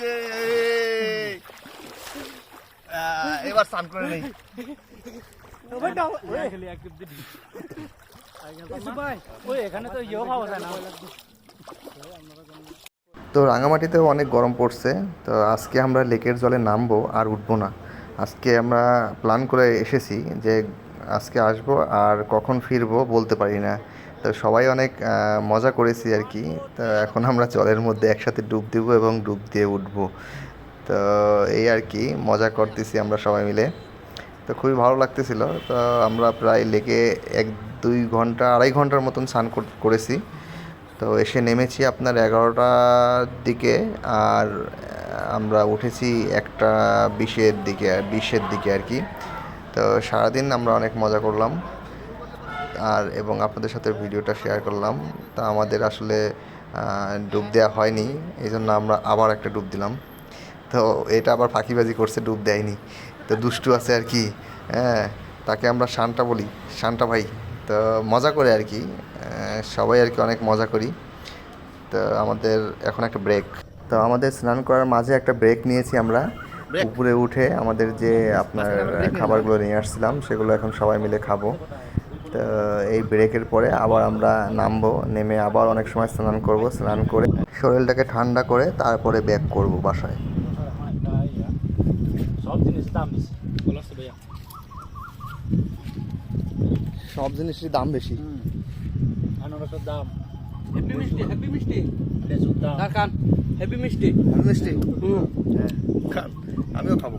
তো এবার স্নান করে নেই তো রাঙামাটিতেও অনেক গরম পড়ছে, তো আজকে আমরা লেকের জলে নামবো আর উঠবো না। আজকে আমরা প্ল্যান করে এসেছি যে আজকে আসব আর কখন ফিরবো বলতে পারি না। তো সবাই অনেক মজা করেছি আর কি। তো এখন আমরা জলের মধ্যে একসাথে ডুব দিব এবং ডুব দিয়ে উঠবো। তো এই আর কি, মজা করতেছি আমরা সবাই মিলে। তো খুবই ভালো লাগতেছিল। তো আমরা প্রায় লেকে এক দুই ঘণ্টা, আড়াই ঘণ্টার মতন স্নান কর- করেছি। তো এসে নেমেছি আপনার এগারোটার দিকে আর আমরা উঠেছি একটা বিশের দিকে বিশের দিকে আর কি। তো সারাদিন আমরা অনেক মজা করলাম আর, এবং আপনাদের সাথে ভিডিওটা শেয়ার করলাম। তা আমাদের আসলে ডুব দেওয়া হয়নি এই জন্য আমরা আবার একটা ডুব দিলাম। তো এটা আবার ফাঁকিবাজি করছে, ডুব দেয়নি। তো দুষ্টু আছে আর কি হ্যাঁ তাকে আমরা শানটা বলি শানটা ভাই। তো মজা করে আর কি সবাই আর কি অনেক মজা করি। তো আমাদের এখন একটা ব্রেক তো আমাদের স্নান করার মাঝে একটা ব্রেক নিয়েছি আমরা। উপরে উঠে আমাদের যে আপনার খাবারগুলো নিয়ে আসছিলাম সেগুলো এখন সবাই মিলে খাব। তো এই ব্রেকের পরে আবার আমরা নামবো নেমে আবার অনেক সময় স্নান করব স্নান করে শরীরটাকে ঠান্ডা করে তারপরে ব্যাক করব বাসায়। সব জিনিস দাম বেশি। বলাস তো ভাইয়া। সব জিনিসের দাম বেশি। আনারসের দাম। হ্যাপি মিষ্টি হ্যাপি মিষ্টি। দাম। কান হেভি মিষ্টি। মিষ্টি। হুম। খান আমিও খাব।